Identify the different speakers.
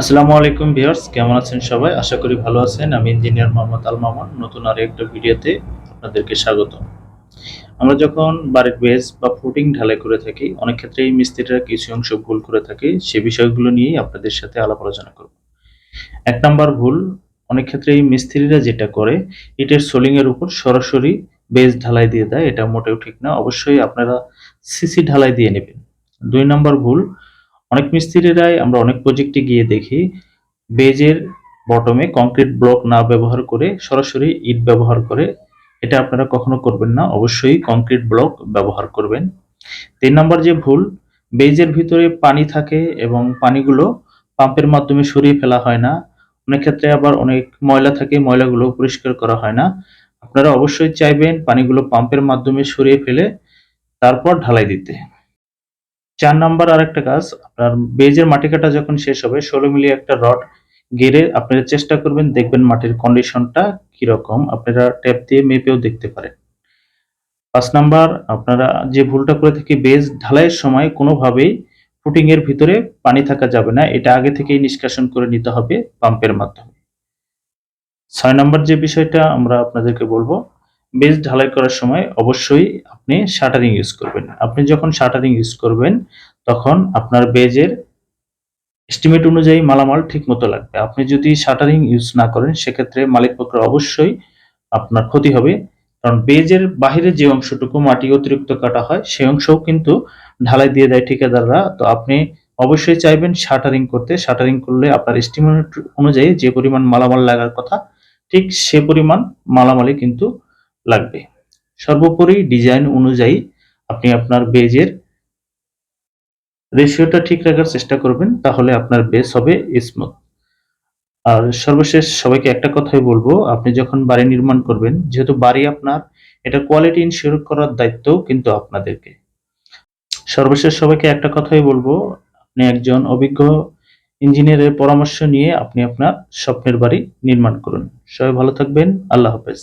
Speaker 1: আসসালামু আলাইকুম ভিউয়ার্স, কেমন আছেন সবাই? আশা করি ভালো আছেন। আমি ইঞ্জিনিয়ার মোহাম্মদ আল মামুন। নতুন আরও একটা ভিডিওতে আপনাদেরকে স্বাগত আমরা যখন বাড়ির বেস বা ফুটিং ঢালাই করে থাকি, অনেক ক্ষেত্রেই মিস্ত্রিরা কিছু অংশ ভুল করে থাকে। সে বিষয়গুলো নিয়েই আপনাদের সাথে আলাপ আলোচনা করব। এক নাম্বার ভুল, অনেক ক্ষেত্রেই মিস্ত্রিরা যেটা করে, ইটের সোলিং এর উপর সরাসরি বেস ঢালাই দিয়ে দেয়। এটা মোটেও ঠিক না। অবশ্যই আপনারা সিসি ঢালাই দিয়ে নেবেন। দুই নাম্বার ভুল অনেক মিস্ত্রিরাই আমরা অনেক প্রজেক্টে গিয়ে দেখি, বেজের বটমে কংক্রিট ব্লক না ব্যবহার করে সরাসরি ইট ব্যবহার করে। এটা আপনারা কখনো করবেন না, অবশ্যই কংক্রিট ব্লক ব্যবহার করবেন। তিন নম্বর যে ভুল, বেজের ভিতরে পানি থাকে এবং পানিগুলো পাম্পের মাধ্যমে সরিয়ে ফেলা হয় না। অনেক ক্ষেত্রে আবার অনেক ময়লা থাকে, ময়লাগুলো পরিষ্কার করা হয় না। আপনারা অবশ্যই চাইবেন পানিগুলো পাম্পের মাধ্যমে সরিয়ে ফেলে, তারপর ঢালাই দিতে। চার নাম্বার আরেকটা কাজ, আপনার বেজের মাটি কাটা যখন শেষ হবে, ষোলো মিলি একটা রড গেড়ে আপনারা চেষ্টা করবেন, দেখবেন মাটির কন্ডিশনটা কীরকম। আপনারা ট্যাপ দিয়ে মেপেও দেখতে পারেন। পাঁচ নাম্বার, আপনারা যে ভুলটা করে থাকি বেজ ঢালাইয়ের সময়, কোনোভাবেই ফুটিং এর ভিতরে পানি থাকা যাবে না। এটা আগে থেকেই নিষ্কাশন করে নিতে হবে পাম্পের মাধ্যমে। ছয় নম্বর যে বিষয়টা আমরা আপনাদেরকে বলব বেজ ঢালাই করার সময় অবশ্যই আপনি শাটারিং ইউজ করবেন। আপনি যখন শাটারিং ইউজ করবেন, তখন আপনার বেজের এস্টিমেট অনুযায়ী মালামাল ঠিক মতো লাগবে। আপনি যদি শাটারিং ইউজ না করেন, সেক্ষেত্রে মালিক পক্ষের অবশ্যই আপনার ক্ষতি হবে। কারণ বেজের বাহিরে যে অংশটুকু মাটি অতিরিক্ত কাটা হয়, সেই অংশও কিন্তু ঢালাই দিয়ে দেয় ঠিকাদাররা। তো আপনি অবশ্যই চাইবেন শাটারিং করতে। শাটারিং করলে আপনার এস্টিমেট অনুযায়ী যে পরিমাণ মালামাল লাগার কথা, ঠিক সে পরিমাণ মালামালই কিন্তু লাগবে। সর্বোপরি ডিজাইন অনুযায়ী আপনি আপনার বেজের রেশিওটা ঠিক রাখার চেষ্টা করবেন, তাহলে আপনার বেস হবে স্মুথ আর সর্বশেষ সবাইকে একটা কথাই বলব, আপনি যখন বাড়ি নির্মাণ করবেন, যেহেতু বাড়ি আপনার, এটা কোয়ালিটি ইনশিওর করার দায়িত্ব কিন্তু আপনাদেরকে। সর্বশেষ সবাইকে একটা কথাই বলব, আপনি একজন অভিজ্ঞ ইঞ্জিনিয়ারের পরামর্শ নিয়ে আপনি আপনার স্বপ্নের বাড়ি নির্মাণ করুন। সবাই ভালো থাকবেন, আল্লাহ হাফেজ।